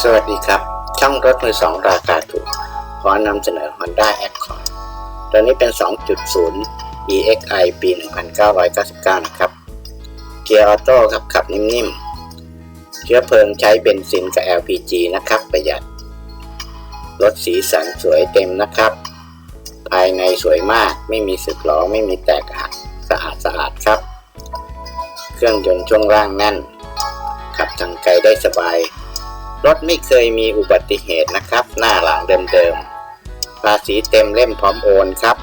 สวัสดีครับ ช่องรถมือสองราคาถูก ขอนำเสนอ Honda Accord ตัวนี้เป็น 2.0 EXI ปี 1999 นะครับ เกียร์ออโต้ครับขับนิ่มๆ เชื้อเพลิงใช้เบนซินกับ LPG นะครับ ประหยัด รถสีสันสวยเต็มนะครับ ภายในสวยมาก ไม่มีสึกหรอ ไม่มีแตกหัก สะอาดสะอาดครับ เครื่องยนต์ช่วงล่างแน่น ขับทางไกลได้สบาย รถไม่เคยมีอุบัติเหตุนะครับ หน้าหลังเดิมๆ ภาษีเต็มเล่มพร้อมโอนครับ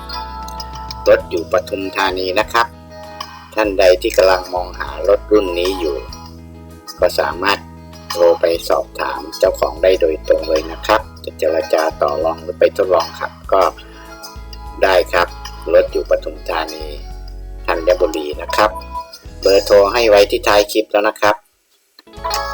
รถอยู่ปทุมธานีนะครับ ท่านใดที่กำลังมองหารถรุ่นนี้อยู่ ก็สามารถโทรไปสอบถามเจ้าของได้โดยตรงเลยนะครับ จะเจรจาต่อรองหรือไปทดลองขับก็ได้ครับ รถอยู่ปทุมธานีธัญบุรีนะครับ เบอร์โทรให้ไว้ที่ท้ายคลิปแล้วนะครับ you